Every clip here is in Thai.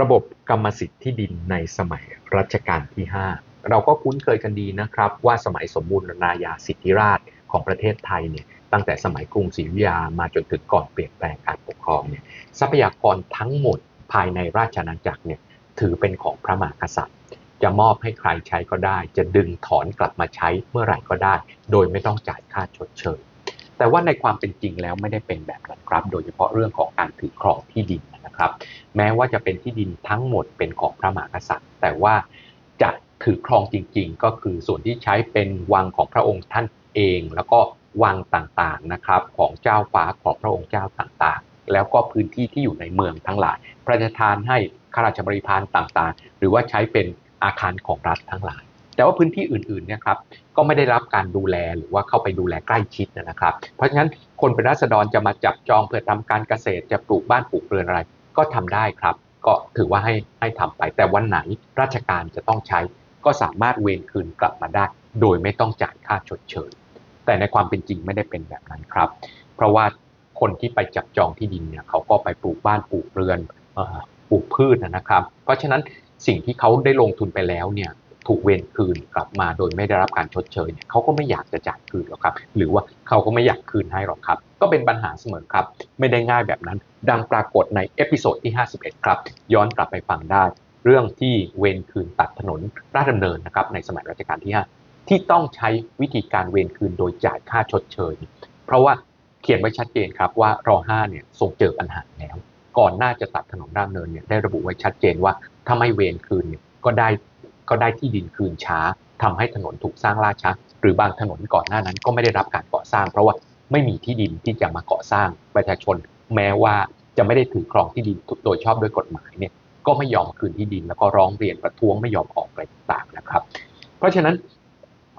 ระบบกรรมสิทธิ์ที่ดินในสมัยรัชกาลที่ 5 เราก็คุ้นเคยกันดีนะครับ ว่าสมัยสมบูรณาญาสิทธิราชของประเทศไทยเนี่ยตั้งแต่สมัยกรุงศรีอยุธยามาจนถึงก่อนเปลี่ยนแปลงการปกครองเนี่ยทรัพยากรทั้งหมดภายในราชอาณาจักรเนี่ยถือเป็นของพระมหากษัตริย์ จะมอบให้ใครใช้ก็ได้ จะดึงถอนกลับมาใช้เมื่อไหร่ก็ได้ โดยไม่ต้องจ่ายค่าชดเชยแต่ว่าในความเป็นจริงแล้วไม่ได้เป็นแบบนั้นครับ โดยเฉพาะเรื่องของการถือครองที่ดิน นะครับ แม้ว่าจะเป็นที่ดินทั้งหมดเป็นของพระมหากษัตริย์ แต่ว่าจะถือครองจริงๆ ก็คือส่วนที่ใช้เป็นวังของพระองค์ท่านเอง แล้วก็วังต่างๆนะครับของเจ้าฟ้าของพระองค์เจ้าต่างๆ แล้วก็พื้นที่ที่อยู่ในเมืองทั้งหลาย พระราชทานให้ข้าราชบริพารต่างๆ หรือว่าใช้เป็นอาคารของรัฐทั้งหลาย แต่ว่าพื้นที่อื่นๆเนี่ยครับก็ไม่ได้รับการดูแลหรือว่าเข้าไปดูแลใกล้ชิดนะครับ เพราะฉะนั้นคนเป็นราษฎรจะมาจับจองเพื่อทำการเกษตรจะปลูกบ้านปลูกเรือนอะไร ก็ทำได้ครับ ก็ถือว่าให้ให้ทำไป แต่วันไหนราชการจะต้องใช้ ก็สามารถเวนคืนกลับมาได้ โดยไม่ต้องจ่ายค่าชดเชยแต่ในความเป็นจริงไม่ได้เป็นแบบนั้นครับ เพราะว่าคนที่ไปจับจองที่ดินเนี่ยเขาก็ไปปลูกบ้านปลูกเรือนปลูกพืชนะครับ เพราะฉะนั้นสิ่งที่เขาได้ลงทุนไปแล้วเนี่ย ถูกเวนคืนกลับมาโดยไม่ได้รับการชดเชยเนี่ยเขาก็ไม่อยากจะจ่ายคืนหรอกครับ หรือว่าเขาก็ไม่อยากคืนให้หรอกครับ ก็เป็นปัญหาเสมอครับ ไม่ได้ง่ายแบบนั้น ดังปรากฏในเอพิโซดที่ 51 ครับ ย้อนกลับไปฟังได้ เรื่องที่เวนคืนตัดถนนราชดำเนินนะครับในสมัยรัชกาลที่ 5 ที่ต้องใช้วิธีการเวนคืนโดยจ่ายค่าชดเชย เพราะว่าเขียนไว้ชัดเจนครับว่ารอ5เนี่ยทรงเจอปัญหาแล้วก่อนหน้าจะตัดถนนราชดำเนินเนี่ยได้ระบุไว้ชัดเจนว่าถ้าไม่เวนคืนเนี่ยก็ได้ ก็ได้ที่ดินคืนช้าทำให้ถนนถูกสร้างล่าช้า หรือบางถนนก่อนหน้านั้นก็ไม่ได้รับการก่อสร้าง เพราะว่าไม่มีที่ดินที่จะมาก่อสร้างประชาชน แม้ว่าจะไม่ได้ถือครองที่ดินโดยชอบด้วยกฎหมายเนี่ยก็ไม่ยอมคืนที่ดินแล้วก็ร้องเรียนประท้วงไม่ยอมออกอะไรต่างๆนะครับ เพราะฉะนั้น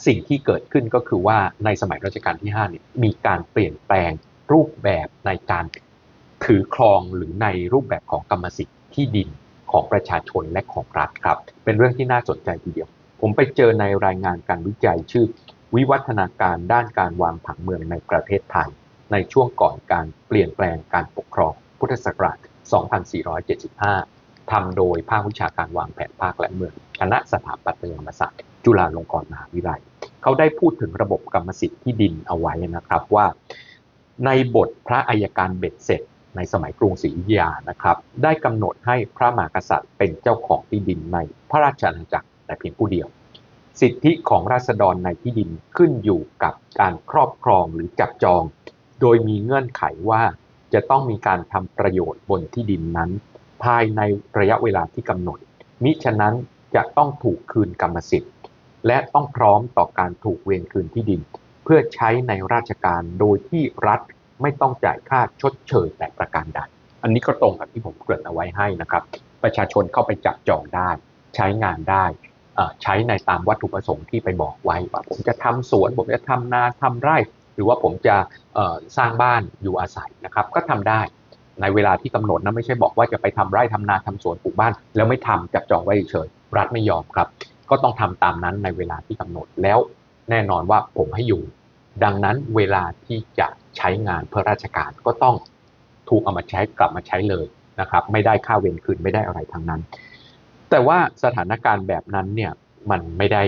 สิ่งที่เกิดขึ้นก็คือว่าในสมัยรัชกาลที่5เนี่ยมีการเปลี่ยนแปลงรูปแบบในการถือครองหรือในรูปแบบของกรรมสิทธิ์ที่ดิน ของประชาชนและของรัฐครับ เป็นเรื่องที่น่าสนใจทีเดียว ผมไปเจอในรายงานการวิจัยชื่อ วิวัฒนาการด้านการวางผังเมืองในประเทศไทย ในช่วงก่อนการเปลี่ยนแปลงการปกครอง พุทธศักราช 2475 ทำโดยภาควิชาการวางแผนภาคและเมือง คณะสถาปัตยกรรมศาสตร์ จุฬาลงกรณ์มหาวิทยาลัย เขาได้พูดถึงระบบกรรมสิทธิ์ที่ดินเอาไว้นะครับว่า ในบทพระอัยการเบ็ดเสร็จ ในสมัยกรุงศรีอยุธยานะครับได้กำหนดให้พระมหากษัตริย์เป็นเจ้าของที่ดินในพระราชอาณาจักรแต่เพียงผู้เดียว สิทธิของราษฎรในที่ดินขึ้นอยู่กับการครอบครองหรือจับจอง โดยมีเงื่อนไขว่าจะต้องมีการทำประโยชน์บนที่ดินนั้น ภายในระยะเวลาที่กำหนด มิฉะนั้นจะต้องถูกคืนกรรมสิทธิ์ และต้องพร้อมต่อการถูกเวรคืนที่ดิน เพื่อใช้ในราชการโดยที่รัฐ ไม่ต้องจ่ายค่าชดเชยแต่ประการใด อันนี้ก็ตรงกับที่ผมเกริ่นเอาไว้ให้นะครับ ประชาชนเข้าไปจับจองได้ ใช้งานได้ใช้ในตามวัตถุประสงค์ที่ไปบอกไว้ว่าผมจะทำสวน ผมจะทำนาทำไร่ หรือว่าผมจะสร้างบ้านอยู่อาศัยนะครับ ก็ทำได้ในเวลาที่กำหนดนะไม่ใช่บอกว่าจะไปทำไร่ทำนาทำสวนปลูกบ้าน แล้วไม่ทำจับจองไว้เฉยรัฐไม่ยอมครับ ก็ต้องทำตามนั้นในเวลาที่กำหนดแล้วแน่นอนว่าผมให้อยู่ ดังนั้นเวลาที่จะ ใช้งานเพื่อราชการก็ต้องถูกเอามาใช้กลับมาใช้เลยนะครับ ไม่ได้ค่าเวรคืนไม่ได้อะไรทั้งนั้น แต่ว่าสถานการณ์แบบนั้นเนี่ยมันไม่ได้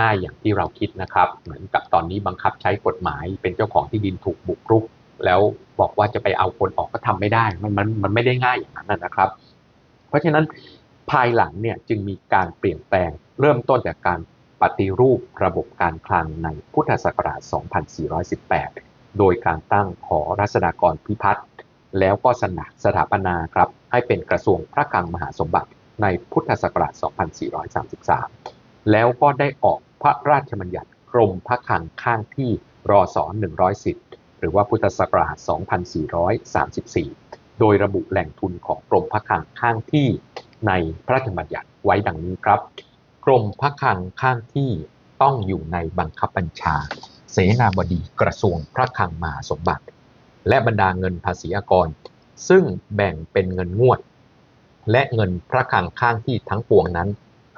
ง่ายอย่างที่เราคิดนะครับ เหมือนกับตอนนี้บังคับใช้กฎหมายเป็นเจ้าของที่ดินถูกบุกรุก แล้วบอกว่าจะไปเอาคนออกก็ทำไม่ได้มันมันมันไม่ได้ง่ายอย่างนั้นนะครับ เพราะฉะนั้นภายหลังเนี่ยจึงมีการเปลี่ยนแปลงเริ่มต้นจากการปฏิรูประบบการคลังในพุทธศักราช 2418 โดยการตั้งขอรัษฎากรพิพัฒน์แล้วก็สนาสถาปนาครับให้เป็นกระทรวงพระคลังมหาสมบัติในพุทธศักราช 2433 แล้วก็ได้ออกพระราชบัญญัติกรมพระคลังข้างที่รศ110 หรือว่าพุทธศักราช 2434 โดยระบุแหล่งทุนของกรมพระคลังข้างที่ในพระราชบัญญัติไว้ดังนี้ครับ กรมพระคลังข้างที่ต้องอยู่ในบังคับบัญชา เสนาบดีกระทรวงพระคลังมหาสมบัติ และบรรดาเงินภาษีอากร ซึ่งแบ่งเป็นเงินงวด และเงินพระคลังข้างที่ทั้งปวงนั้น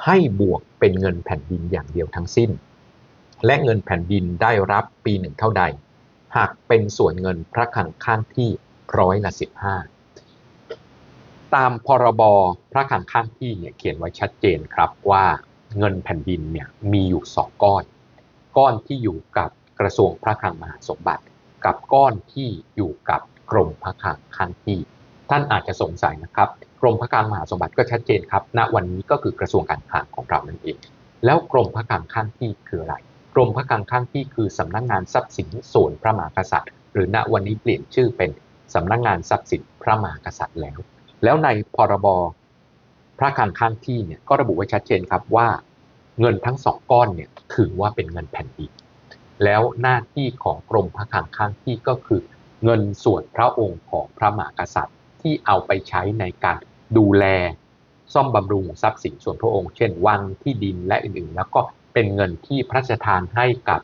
ให้บวกเป็นเงินแผ่นดินอย่างเดียวทั้งสิ้น และเงินแผ่นดินได้รับปีหนึ่งเท่าใด หากเป็นส่วนเงินพระคลังข้างที่ร้อยละสิบห้าตามพรบพระคลังข้างที่เนี่ยเขียนไว้ชัดเจนครับว่าเงินแผ่นดินเนี่ยมีอยู่สองก้อน ก้อนที่อยู่กับ กระทรวงพระคลังมหาสมบัติ กับก้อนที่อยู่กับกรมพระคลังข้างที่ ท่านอาจจะสงสัยนะครับ กรมพระคลังมหาสมบัติก็ชัดเจนครับ ณวันนี้ก็คือกระทรวงการคลังของเรานั่นเอง แล้วกรมพระคลังข้างที่คืออะไร กรมพระคลังข้างที่คือสำนักงานทรัพย์สินส่วนพระมหากษัตริย์ หรือณวันนี้เปลี่ยนชื่อเป็นสำนักงานทรัพย์สินพระมหากษัตริย์แล้ว แล้วในพรบพระคลังข้างที่เนี่ยก็ระบุไว้ชัดเจนครับว่า เงินทั้งสองก้อนเนี่ยถือว่าเป็นเงินแผ่นดิน แล้วหน้าที่ของกรมพระคลังข้างที่ก็คือ เงินส่วนพระองค์ของพระมหากษัตริย์ ที่เอาไปใช้ในการดูแล ซ่อมบำรุงทรัพย์สินส่วนพระองค์ เช่นวังที่ดินและอื่นๆ แล้วก็เป็นเงินที่พระราชทานให้กับ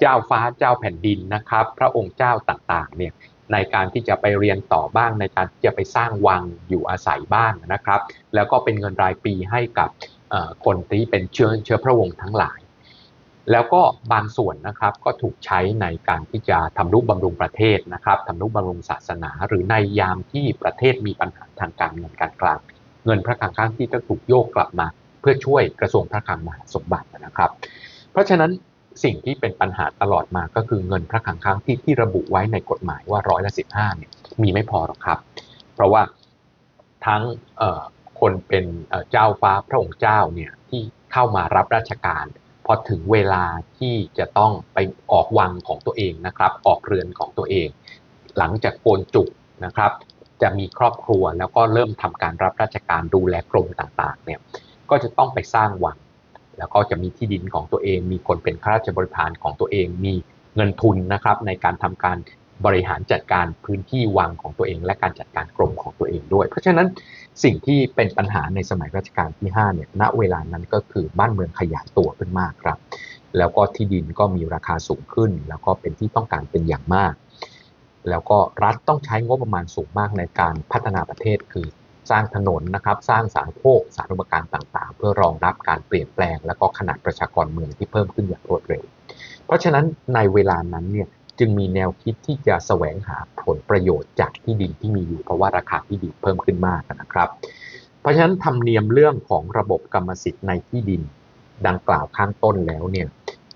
เจ้าฟ้าเจ้าแผ่นดินนะครับ พระองค์เจ้าต่างๆเนี่ยในการที่จะไปเรียนต่อบ้างในการที่จะไปสร้างวังอยู่อาศัยบ้างนะครับ แล้วก็เป็นเงินรายปีให้กับคนที่เป็นเชื้อเชื้อพระวงศ์ทั้งหลาย แล้วก็บางส่วนนะครับก็ถูกใช้ในการที่จะทำนุบำรุงประเทศนะครับทำนุบำรุงศาสนา หรือในยามที่ประเทศมีปัญหาทางการเงินการคลังเงินพระคลังข้างที่ก็ถูกโยกกลับมา เพื่อช่วยกระทรวงพระคลังมหาสมบัตินะครับ เพราะฉะนั้นสิ่งที่เป็นปัญหาตลอดมาก็คือเงินพระคลังข้างที่ที่ระบุไว้ในกฎหมายว่าร้อยละสิบห้าเนี่ยมีไม่พอหรอกครับ เพราะว่าทั้งคนเป็นเจ้าฟ้าพระองค์เจ้าเนี่ยที่เข้ามารับราชการ พอถึงเวลาที่จะต้องไปออกวังของตัวเองนะครับ ออกเรือนของตัวเอง หลังจากโกนจุกนะครับ จะมีครอบครัวแล้วก็เริ่มทำการรับราชการดูแลกรมต่างๆเนี่ยก็จะต้องไปสร้างวัง แล้วก็จะมีที่ดินของตัวเอง มีคนเป็นข้าราชบริพารของตัวเอง มีเงินทุนนะครับในการทำการ บริหารจัดการพื้นที่วังของตัวเอง และการจัดการกรมของตัวเองด้วย เพราะฉะนั้นสิ่งที่เป็นปัญหาในสมัยรัชกาลที่5เนี่ยณเวลานั้นก็คือบ้านเมืองขยายตัวขึ้นมากครับ แล้วก็ที่ดินก็มีราคาสูงขึ้น แล้วก็เป็นที่ต้องการเป็นอย่างมาก แล้วก็รัฐต้องใช้งบประมาณสูงมากในการพัฒนาประเทศคือสร้างถนนนะครับสร้างสารโภคสารุปการต่างๆ เพื่อรองรับการเปลี่ยนแปลง และก็ขนาดประชากรเมืองที่เพิ่มขึ้นอย่างรวดเร็ว เพราะฉะนั้นในเวลานั้นเนี่ย จึงมีแนวคิดที่จะแสวงหาผลประโยชน์จากที่ดินที่มีอยู่เพราะว่าราคาที่ดินเพิ่มขึ้นมากนะครับ เพราะฉะนั้นธรรมเนียมเรื่องของระบบกรรมสิทธิ์ในที่ดินดังกล่าวข้างต้นแล้วเนี่ย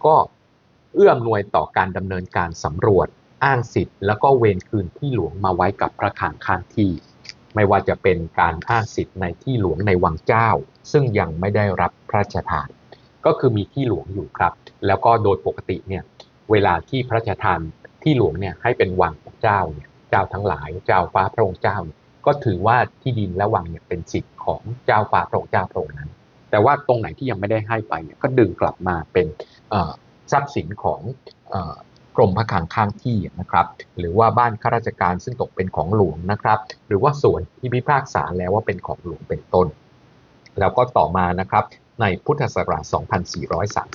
ก็เอื้อมหน่วยต่อการดำเนินการสำรวจอ้างสิทธิ์ แล้วก็เวรคืนที่หลวงมาไว้กับพระคลังข้างที่ ไม่ว่าจะเป็นการอ้างสิทธิ์ในที่หลวงในวังเจ้า ซึ่งยังไม่ได้รับพระราชทาน ก็คือมีที่หลวงอยู่ครับ แล้วก็โดยปกติเนี่ย เวลาที่พระราชทานที่หลวงเนี่ยให้เป็นวังของเจ้าเนี่ยเจ้าทั้งหลายเจ้าฟ้าพระองค์เจ้าเนี่ยก็ถือว่าที่ดินและวังเนี่ยเป็นสิทธิ์ของเจ้าฟ้าพระองค์เจ้าพระองค์นั้น แต่ว่าตรงไหนที่ยังไม่ได้ให้ไปเนี่ยก็ดึงกลับมาเป็นทรัพย์สินของกรมพระคลังข้างที่นะครับ หรือว่าบ้านข้าราชการซึ่งตกเป็นของหลวงนะครับ หรือว่าส่วนที่พิพากษาแล้วว่าเป็นของหลวงเป็นต้น แล้วก็ต่อมานะครับในพุทธศักราช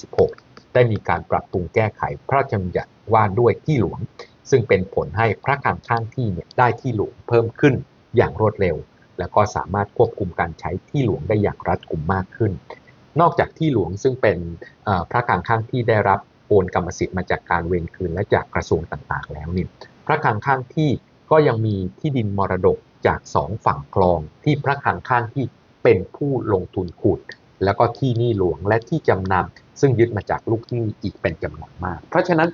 2436 ได้มีการปรับปรุงแก้ไขพระราชบัญญัติว่าด้วยที่หลวง ซึ่งเป็นผลให้พระคลังข้างที่เนี่ยได้ที่หลวงเพิ่มขึ้นอย่างรวดเร็ว แล้วก็สามารถควบคุมการใช้ที่หลวงได้อย่างรัดกุมมากขึ้น นอกจากที่หลวงซึ่งเป็นพระคลังข้างที่ได้รับโอนกรรมสิทธิ์มาจากการเวรคืนและจากกระทรวงต่างๆ แล้วเนี่ยพระคลังข้างที่ก็ยังมีที่ดินมรดกจากสองฝั่งคลองที่พระคลังข้างที่เป็นผู้ลงทุนขุด แล้วก็ที่นี้หลวงและที่จำนำซึ่งยึดมาจากลูกหนี้อีกเป็นจำนวนมาก เพราะฉะนั้น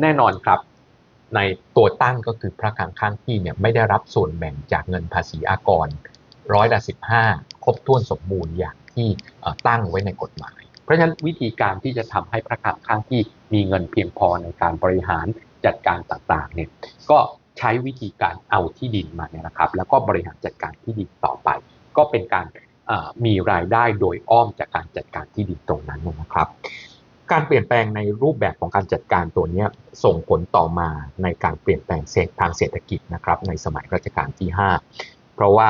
แน่นอนครับในตัวตั้งก็คือพระคลังข้างที่เนี่ยไม่ได้รับส่วนแบ่งจากเงินภาษีอากรร้อยละสิบห้าครบถ้วนสมบูรณ์อย่างที่ตั้งไว้ในกฎหมาย เพราะฉะนั้นวิธีการที่จะทำให้พระคลังข้างที่มีเงินเพียงพอในการบริหารจัดการต่างๆเนี่ยก็ใช้วิธีการเอาที่ดินมาเนี่ยนะครับ แล้วก็บริหารจัดการที่ดินต่อไป ก็เป็นการ มีรายได้โดยอ้อมจากการจัดการที่ดินตรงนั้นนะครับ การเปลี่ยนแปลงในรูปแบบของการจัดการตัวนี้ส่งผลต่อมาในการเปลี่ยนแปลงเศษทางเศรษฐกิจนะครับในสมัยรัชกาลที่ 5 เพราะว่า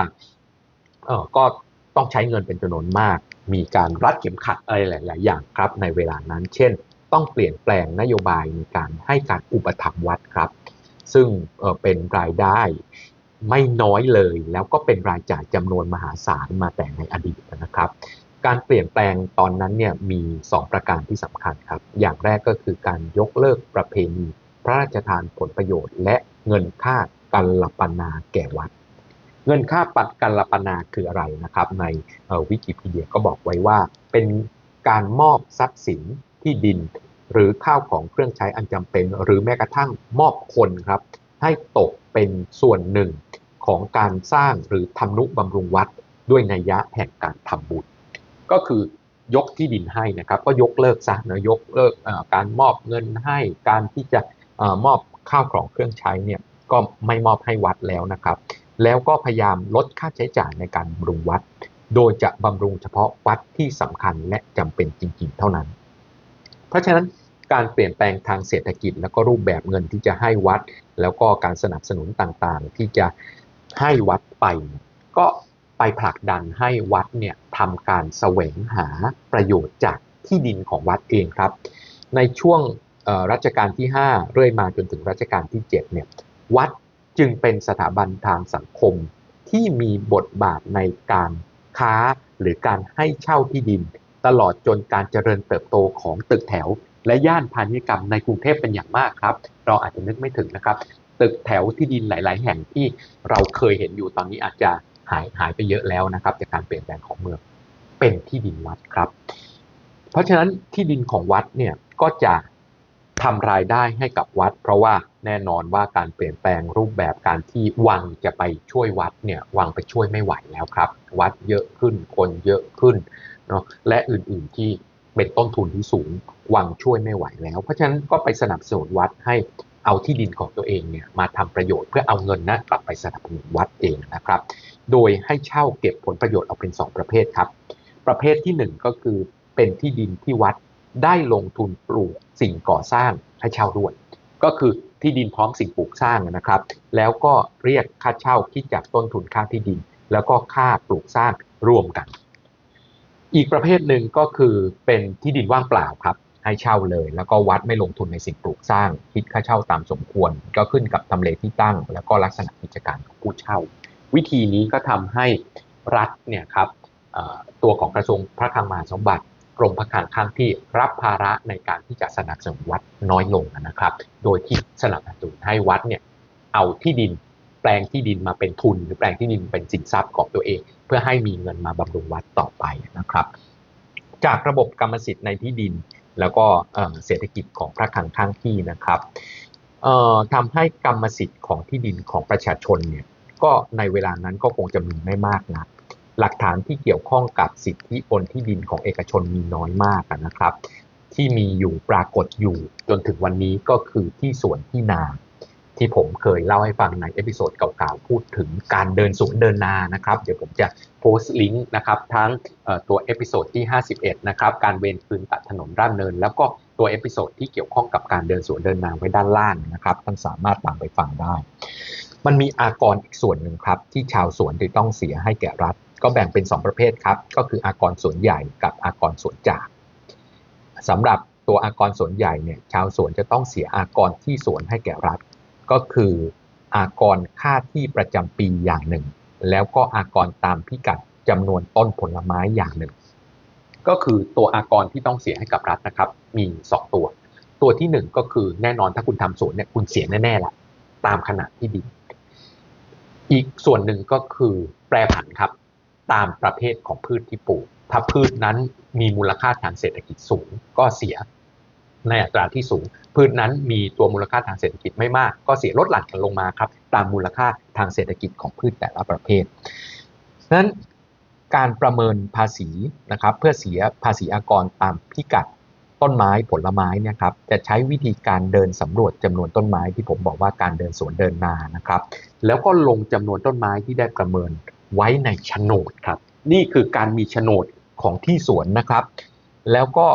ก็ต้องใช้เงินเป็นจำนวนมาก มีการรัดเข็มขัดอะไรหลาย ๆ อย่างครับในเวลานั้น เช่น ต้องเปลี่ยนแปลงนโยบายในการให้การอุปถัมภ์วัดครับ ซึ่งเเป็นรายได้ ไม่น้อยเลย แล้วก็เป็นรายจ่ายจำนวนมหาศาลมาแต่ในอดีตนะครับ การเปลี่ยนแปลงตอนนั้นเนี่ยมี 2 ประการที่สำคัญครับ อย่างแรกก็คือการยกเลิกประเพณี พระราชทานผลประโยชน์ และเงินค่ากัลปนาแก่วัดเงินค่าปัดกัลปนาคืออะไรนะครับ ในวิกิพีเดียก็บอกไว้ว่า เป็นการมอบทรัพย์สินที่ดิน หรือข้าวของเครื่องใช้อันจำเป็น หรือแม้กระทั่งมอบคนครับ ให้ตกเป็นส่วนหนึ่งของการสร้างหรือทำนุบำรุงวัดด้วยนัยยะแห่งการทำบุญ ก็คือยกที่ดินให้นะครับ ก็ยกเลิกซะนะยกเลิกการมอบเงินให้การที่จะมอบข้าวของเครื่องใช้เนี่ยก็ไม่มอบให้วัดแล้วนะครับ แล้วก็พยายามลดค่าใช้จ่ายในการบำรุงวัด โดยจะบำรุงเฉพาะวัดที่สำคัญและจำเป็นจริง ๆ เท่านั้น เพราะฉะนั้น การเปลี่ยนแปลงทางเศรษฐกิจ แล้วก็รูปแบบเงินที่จะให้วัด แล้วก็การสนับสนุนต่างๆ ที่จะให้วัดไป ก็ไปผลักดันให้วัดเนี่ยทำการแสวงหาประโยชน์จากที่ดินของวัดเองครับ ในช่วงรัชกาลที่ 5 เรื่อยมาจนถึงรัชกาลที่7เนี่ยวัดจึงเป็นสถาบันทางสังคมที่มีบทบาทในการค้าหรือการให้เช่าที่ดิน ตลอดจนการเจริญเติบโตของตึกแถว และย่านพาณิชยกรรมในกรุงเทพเป็นอย่างมากครับ เราอาจจะนึกไม่ถึงนะครับ ตึกแถวที่ดินหลาย ๆ แห่งที่เราเคยเห็นอยู่ตอนนี้อาจจะหายหายไปเยอะแล้วนะครับ จากการเปลี่ยนแปลงของเมืองเป็นที่ดินวัดครับ เพราะฉะนั้นที่ดินของวัดเนี่ยก็จะทำรายได้ให้กับวัด เพราะว่าแน่นอนว่าการเปลี่ยนแปลงรูปแบบการที่วังจะไปช่วยวัดเนี่ยวังไปช่วยไม่ไหวแล้วครับ วัดเยอะขึ้นคนเยอะขึ้นเนาะและอื่นๆที่ เป็นต้นทุนที่สูงวังช่วยไม่ไหวแล้ว เพราะฉะนั้นก็ไปสนับสนุนวัดให้เอาที่ดินของตัวเองเนี่ยมาทำประโยชน์เพื่อเอาเงินนั้นกลับไปสนับสนุนวัดเองนะครับ โดยให้เช่าเก็บผลประโยชน์ออกเป็น 2 ประเภทครับ ประเภทที่ 1 ก็คือเป็นที่ดินที่วัดได้ลงทุนปลูกสิ่งก่อสร้างให้เช่าด้วย ก็คือที่ดินพร้อมสิ่งปลูกสร้างนะครับ แล้วก็เรียกค่าเช่าคิดจากต้นทุนค่าที่ดิน แล้วก็ค่าปลูกสร้างรวมกัน อีกประเภทหนึ่งก็คือเป็นที่ดินว่างเปล่าครับ ให้เช่าเลย แล้วก็วัดไม่ลงทุนในสิ่งปลูกสร้าง คิดค่าเช่าตามสมควร ก็ขึ้นกับทำเลที่ตั้ง แล้วก็ลักษณะกิจการของผู้เช่า วิธีนี้ก็ทำให้รัฐเนี่ยครับตัวของกระทรวงพระคลังมหาสมบัติกรมพระคลังข้างที่รับภาระในการที่จะสนับสนุนวัดน้อยลงนะครับ โดยที่สนับสนุนให้วัดเนี่ยเอาที่ดิน แปลงที่ดินมาเป็นทุน หรือแปลงที่ดินเป็นสินทรัพย์ของตัวเอง เพื่อให้มีเงินมาบำรุงวัดต่อไปนะครับ จากระบบกรรมสิทธิ์ในที่ดิน แล้วก็เศรษฐกิจของพระคลังข้างที่นะครับทำให้กรรมสิทธิ์ของที่ดินของประชาชนเนี่ยก็ในเวลานั้นก็คงจะมีไม่มากนะหลักฐานที่เกี่ยวข้องกับสิทธิบนที่ดินของเอกชนมีน้อยมากนะครับ ที่มีอยู่ปรากฏอยู่จนถึงวันนี้ก็คือที่สวนที่นา ที่ผมเคยเล่าให้ฟังในเอพิโซดเก่าๆ พูดถึงการเดินสวนเดินนานะครับ เดี๋ยวผมจะโพสต์ลิงก์นะครับ ทั้งตัวเอพิโซดที่ 51 นะครับ การเวนคืนตัดถนนด้านเนิน แล้วก็ตัวเอพิโซดที่เกี่ยวข้องกับการเดินสวนเดินนาไว้ด้านล่างนะครับ ท่านสามารถตามไปฟังได้ มันมีอากรอีกส่วนหนึ่งครับ ที่ชาวสวนจะต้องเสียให้แก่รัฐ ก็แบ่งเป็น 2 ประเภทครับ ก็คืออากรสวนใหญ่กับอากรสวนจากสำหรับตัวอากรสวนใหญ่เนี่ยชาวสวนจะต้องเสียอากรที่สวนให้แก่รัฐ ก็คืออากรค่าที่ประจำปีอย่างหนึ่ง แล้วก็อากรตามพิกัดจำนวนต้นผลไม้อย่างหนึ่ง ก็คือตัวอากรที่ต้องเสียให้กับรัฐนะครับ มี 2 ตัว ตัวที่ 1 ก็คือแน่นอนถ้าคุณทำสวนเนี่ยคุณเสียแน่ๆละตามขนาดที่ดินอีกส่วนหนึ่งก็คือแปรผันครับตามประเภทของพืชที่ปลูก ถ้าพืชนั้นมีมูลค่าทางเศรษฐกิจสูงก็เสีย ในอัตราที่สูง พืชนั้นมีตัวมูลค่าทางเศรษฐกิจไม่มาก ก็เสียลดหลั่นกันลงมาครับ ตามมูลค่าทางเศรษฐกิจของพืชแต่ละประเภทนั้นการประเมินภาษีนะครับ เพื่อเสียภาษีอากรตามพิกัดต้นไม้ผลไม้นี่ครับ จะใช้วิธีการเดินสำรวจจำนวนต้นไม้ที่ผมบอกว่าการเดินสวนเดินนานะครับ แล้วก็ลงจำนวนต้นไม้ที่ได้ประเมินไว้ในโฉนดครับ นี่คือการมีโฉนดของที่สวนนะครับ แล้วก็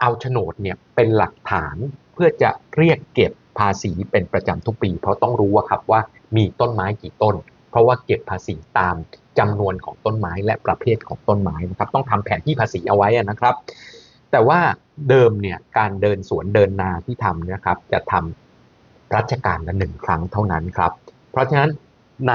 เอาโฉนดเนี่ยเป็นหลักฐานเพื่อจะเรียกเก็บภาษีเป็นประจำทุกปี เพราะต้องรู้ว่าครับว่ามีต้นไม้กี่ต้น เพราะว่าเก็บภาษีตามจำนวนของต้นไม้และประเภทของต้นไม้นะครับ ต้องทำแผนที่ภาษีเอาไว้นะครับ แต่ว่าเดิมเนี่ยการเดินสวนเดินนาที่ทำนะครับ จะทำรัชการละหนึ่งครั้งเท่านั้นครับ เพราะฉะนั้นใน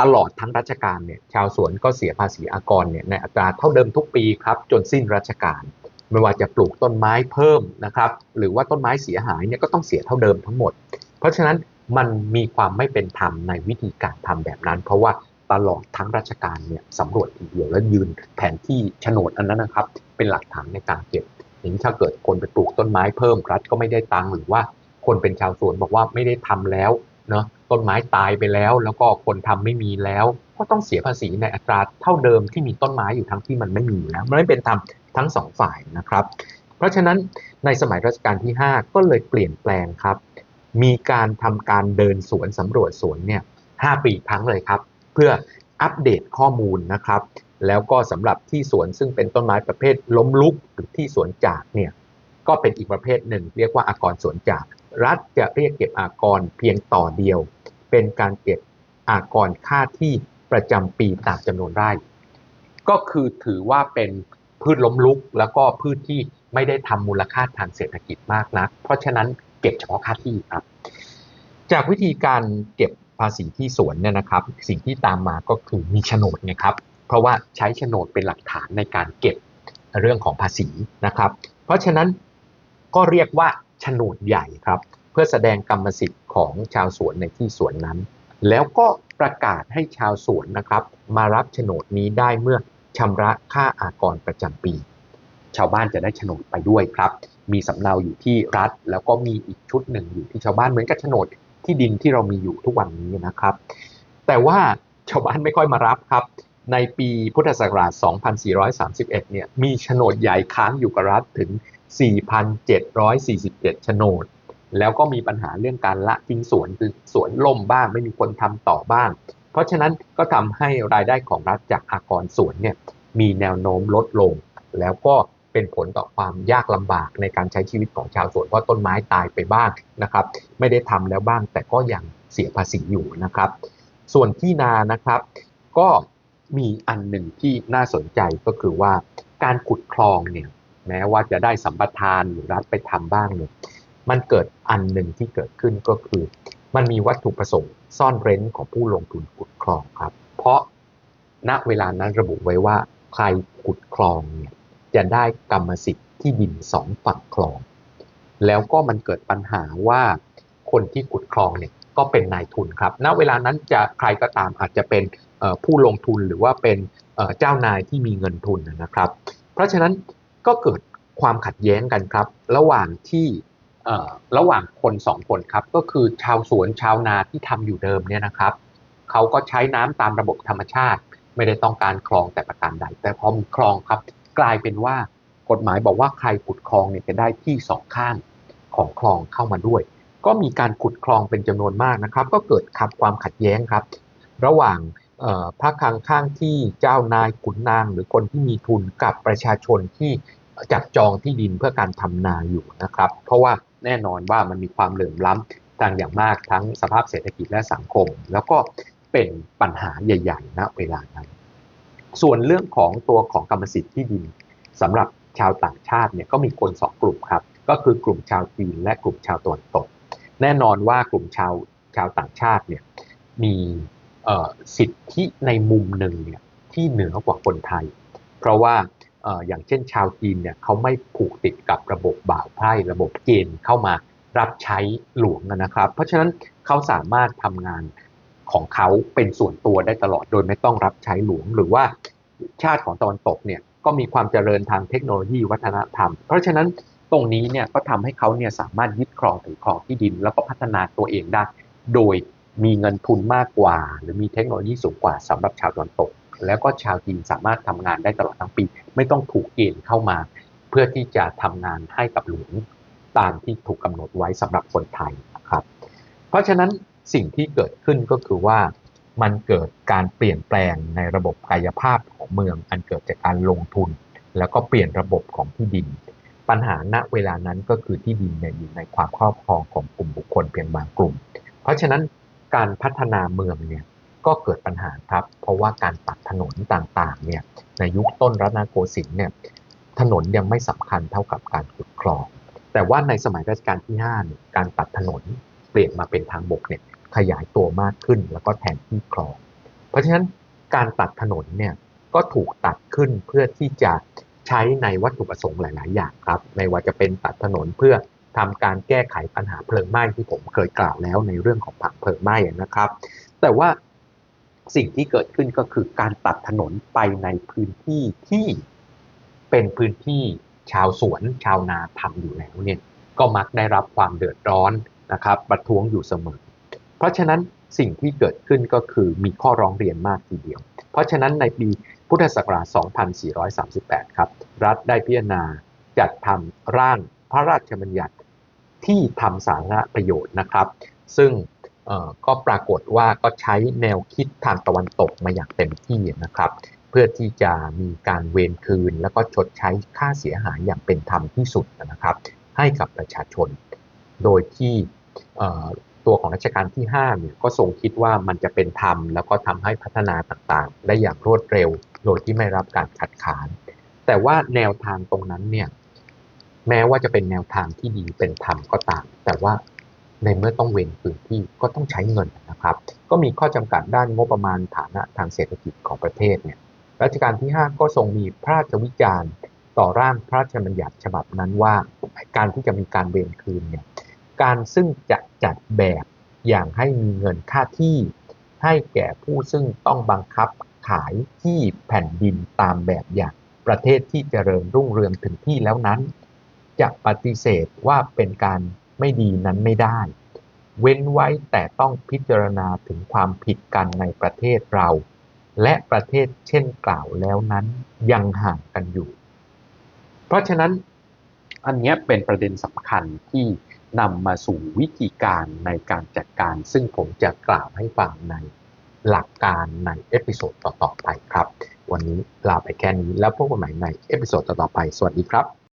ตลอดทั้งราชการเนี่ยชาวสวนก็เสียภาษีอากรเนี่ยในอัตราเท่าเดิมทุกปีครับจนสิ้นราชการ ไม่ว่าจะปลูกต้นไม้เพิ่มนะครับ หรือว่าต้นไม้เสียหายเนี่ยก็ต้องเสียเท่าเดิมทั้งหมด เพราะฉะนั้นมันมีความไม่เป็นธรรมในวิธีการทำแบบนั้น เพราะว่าตลอดทั้งราชการเนี่ยสำรวจทีเดียวแล้วยืนแผนที่โฉนดอันนั้นนะครับ เป็นหลักฐานในการเก็บอย่างนี้ถ้าเกิดคนไปปลูกต้นไม้เพิ่มรัฐก็ไม่ได้ตังค์หรือว่าคนเป็นชาวสวนบอกว่าไม่ได้ทำแล้วเนาะต้นไม้ตายไปแล้ว แล้วก็คนทำไม่มีแล้ว ก็ต้องเสียภาษีในอัตราเท่าเดิมที่มีต้นไม้อยู่ทั้งที่มันไม่มีอยู่แล้วมันไม่เป็นธรรม ทั้งสองฝ่ายนะครับ เพราะฉะนั้นในสมัยรัชกาลที่ 5 ก็เลยเปลี่ยนแปลงครับ มีการทำการเดินสวนสำรวจสวนเนี่ยหปีครั้งเลยครับ เพื่ออัปเดตข้อมูลนะครับ แล้วก็สำหรับที่สวนซึ่งเป็นต้นไม้ประเภทล้มลุกหรือที่สวนจากเนี่ยก็เป็นอีกประเภทหนึ่ง เรียกว่าอากรสวนจาก รัฐจะเรียกเก็บอากรเพียงต่อเดียว เป็นการเก็บอากรค่าที่ประจำปีตามจำนวนไร่ ก็คือถือว่าเป็น พืชล้มลุก แล้วก็พืชที่ไม่ได้ทำมูลค่าทางเศรษฐกิจมากนัก เพราะฉะนั้นเก็บเฉพาะค่าที่ครับ จากวิธีการเก็บภาษีที่สวนเนี่ยนะครับ สิ่งที่ตามมาก็คือมีโฉนดไงครับ เพราะว่าใช้โฉนดเป็นหลักฐานในการเก็บเรื่องของภาษีนะครับ เพราะฉะนั้นก็เรียกว่าโฉนดใหญ่ครับ เพื่อแสดงกรรมสิทธิ์ของชาวสวนในที่สวนนั้น แล้วก็ประกาศให้ชาวสวนนะครับ มารับโฉนดนี้ได้เมื่อ ชำระค่าอากรประจำปี ชาวบ้านจะได้โฉนดไปด้วยครับ มีสำเนาอยู่ที่รัฐ แล้วก็มีอีกชุดหนึ่งอยู่ที่ชาวบ้านเหมือนกับโฉนดที่ดินที่เรามีอยู่ทุกวันนี้นะครับ แต่ว่าชาวบ้านไม่ค่อยมารับครับ ในปีพุทธศักราช 2431 เนี่ยมีโฉนดใหญ่ค้างอยู่กับรัฐถึง 4,747โฉนด แล้วก็มีปัญหาเรื่องการละทิ้งสวนคือสวนล่มบ้าง ไม่มีคนทำต่อบ้าง เพราะฉะนั้นก็ทำให้รายได้ของรัฐจากอากรสวนเนี่ยมีแนวโน้มลดลง แล้วก็เป็นผลต่อความยากลำบากในการใช้ชีวิตของชาวสวนเพราะต้นไม้ตายไปบ้างนะครับ ไม่ได้ทำแล้วบ้างแต่ก็ยังเสียภาษีอยู่นะครับ ส่วนที่นานะครับ ก็มีอันหนึ่งที่น่าสนใจก็คือว่าการขุดคลองเนี่ยแม้ว่าจะได้สัมปทานหรือรัฐไปทำบ้างเนี่ยมันเกิดอันหนึ่งที่เกิดขึ้นก็คือ มันมีวัตถุประสงค์ซ่อนเร้นของผู้ลงทุนขุดคลองครับ เพราะณเวลานั้นระบุไว้ว่าใครขุดคลองเนี่ยจะได้กรรมสิทธิ์ที่ดินสองฝั่งคลอง แล้วก็มันเกิดปัญหาว่าคนที่ขุดคลองเนี่ยก็เป็นนายทุนครับ ณ เวลานั้นจะใครก็ตามอาจจะเป็นผู้ลงทุนหรือว่าเป็นเจ้านายที่มีเงินทุนนะครับ เพราะฉะนั้นก็เกิดความขัดแย้งกันครับ ระหว่างที่ ระหว่างคนสองคนครับก็คือชาวสวนชาวนาที่ทำอยู่เดิมเนี่ยนะครับเขาก็ใช้น้ำตามระบบธรรมชาติ ไม่ได้ต้องการคลองแต่ประการใด แต่พอมีคลองครับ กลายเป็นว่ากฎหมายบอกว่าใครขุดคลองเนี่ยจะได้ที่สองข้างของคลองเข้ามาด้วย ก็มีการขุดคลองเป็นจำนวนมากนะครับ ก็เกิดขับความขัดแย้งครับ ระหว่างพระคังข้างที่เจ้านายขุนนาง หรือคนที่มีทุนกับประชาชนที่จับจองที่ดินเพื่อการทำนาอยู่นะครับ เพราะว่า แน่นอนว่ามันมีความเหลื่อมล้ำทางอย่างมากทั้งสภาพเศรษฐกิจและสังคม แล้วก็เป็นปัญหาใหญ่ๆณเวลานั้น ส่วนเรื่องของตัวของกรรมสิทธิ์ที่ดินสำหรับชาวต่างชาติเนี่ยก็มีคนสองกลุ่มครับ ก็คือกลุ่มชาวจีนและกลุ่มชาวตะวันตก แน่นอนว่ากลุ่มชาวชาวต่างชาติเนี่ยมีสิทธิในมุมหนึ่งเนี่ยที่เหนือกว่าคนไทย เพราะว่า อย่างเช่นชาวจีนเนี่ยเขาไม่ผูกติดกับระบบบ่าวไพร่ระบบเกณฑ์เข้ามารับใช้หลวงนะครับ เพราะฉะนั้นเขาสามารถทำงานของเขาเป็นส่วนตัวได้ตลอดโดยไม่ต้องรับใช้หลวง หรือว่าชาติของตะวันตกเนี่ยก็มีความเจริญทางเทคโนโลยีวัฒนธรรม เพราะฉะนั้นตรงนี้เนี่ยก็ทำให้เขาเนี่ยสามารถยึดครองถือครองที่ดิน แล้วก็พัฒนาตัวเองได้ โดยมีเงินทุนมากกว่า หรือมีเทคโนโลยีสูงกว่าสำหรับชาวตะวันตก แล้วก็ชาวจีนสามารถทำงานได้ตลอดทั้งปี ไม่ต้องถูกเกณฑ์เข้ามา เพื่อที่จะทำงานให้กับหลวงตามที่ถูกกำหนดไว้สำหรับคนไทยนะครับ เพราะฉะนั้นสิ่งที่เกิดขึ้นก็คือว่ามันเกิดการเปลี่ยนแปลงในระบบกายภาพของเมือง อันเกิดจากการลงทุน แล้วก็เปลี่ยนระบบของที่ดิน ปัญหาณเวลานั้นก็คือที่ดินเนี่ยอยู่ในความครอบครองของกลุ่มบุคคลเพียงบางกลุ่ม เพราะฉะนั้นการพัฒนาเมืองเนี่ย ก็เกิดปัญหาครับ เพราะว่าการตัดถนนต่างๆเนี่ยในยุคต้นรัตนโกสินทร์เนี่ยถนนยังไม่สำคัญเท่ากับการขุดคลอง แต่ว่าในสมัยรัชกาลที่5เนี่ยการตัดถนนเปลี่ยนมาเป็นทางบกเนี่ยขยายตัวมากขึ้นแล้วก็แทนที่คลอง เพราะฉะนั้นการตัดถนนเนี่ยก็ถูกตัดขึ้นเพื่อที่จะใช้ในวัตถุประสงค์หลาย ๆ อย่างครับ ไม่ว่าจะเป็นตัดถนนเพื่อทำการแก้ไขปัญหาเพลิงไหม้ที่ผมเคยกล่าวแล้วในเรื่องของผังเพลิงไหม้นะครับ แต่ว่า สิ่งที่เกิดขึ้นก็คือการตัดถนนไปในพื้นที่ที่เป็นพื้นที่ชาวสวนชาวนาทำอยู่แล้วเนี่ยก็มักได้รับความเดือดร้อนนะครับประท้วงอยู่เสมอ เพราะฉะนั้นสิ่งที่เกิดขึ้นก็คือมีข้อร้องเรียนมากทีเดียว เพราะฉะนั้นในปีพุทธศักราช 2438 ครับ รัฐได้พิจารณาจัดทำร่างพระราชบัญญัติที่ทำสาธารณประโยชน์นะครับ ซึ่ง ก็ปรากฏว่าก็ใช้แนวคิดทางตะวันตกมาอย่างเต็มที่นะครับ เพื่อที่จะมีการเวรคืน แล้วก็ชดใช้ค่าเสียหายอย่างเป็นธรรมที่สุดนะครับ ให้กับประชาชน โดยที่ตัวของรัชกาลที่5เนี่ยก็ทรงคิดว่ามันจะเป็นธรรม แล้วก็ทำให้พัฒนาต่างๆ ได้อย่างรวดเร็ว โดยที่ไม่รับการขัดขาน แต่ว่าแนวทางตรงนั้นเนี่ยแม้ว่าจะเป็นแนวทางที่ดีเป็นธรรมก็ตาม แต่ว่า ในเมื่อต้องเว้นพื้นที่ก็ต้องใช้เงินนะครับ ก็มีข้อจำกัดด้านงบประมาณฐานะทางเศรษฐกิจของประเทศเนี่ยรัชกาลที่ 5 ก็ทรงมีพระราชวิจารณ์ ต่อร่างพระราชบัญญัติฉบับนั้นว่าการที่จะมีการเวรคืนเนี่ยการซึ่งจะจัดแบบอย่างให้มีเงินค่าที่ ให้แก่ผู้ซึ่งต้องบังคับขายที่แผ่นดินตามแบบอย่างประเทศที่เจริญรุ่งเรืองถึงที่แล้วนั้น จะปฏิเสธว่าเป็นการ ไม่ดีนั้นไม่ได้ เว้นไว้แต่ต้องพิจารณาถึงความผิดกันในประเทศเรา และประเทศเช่นกล่าวแล้วนั้นยังห่างกันอยู่ เพราะฉะนั้นอันนี้เป็นประเด็นสำคัญที่นำมาสู่วิธีการในการจัดการ ซึ่งผมจะกล่าวให้ฟังในหลักการในเอพิโซดต่อๆไปครับ วันนี้ลาไปแค่นี้แล้วพบกันใหม่ในเอพิโซดต่อๆไป สวัสดีครับ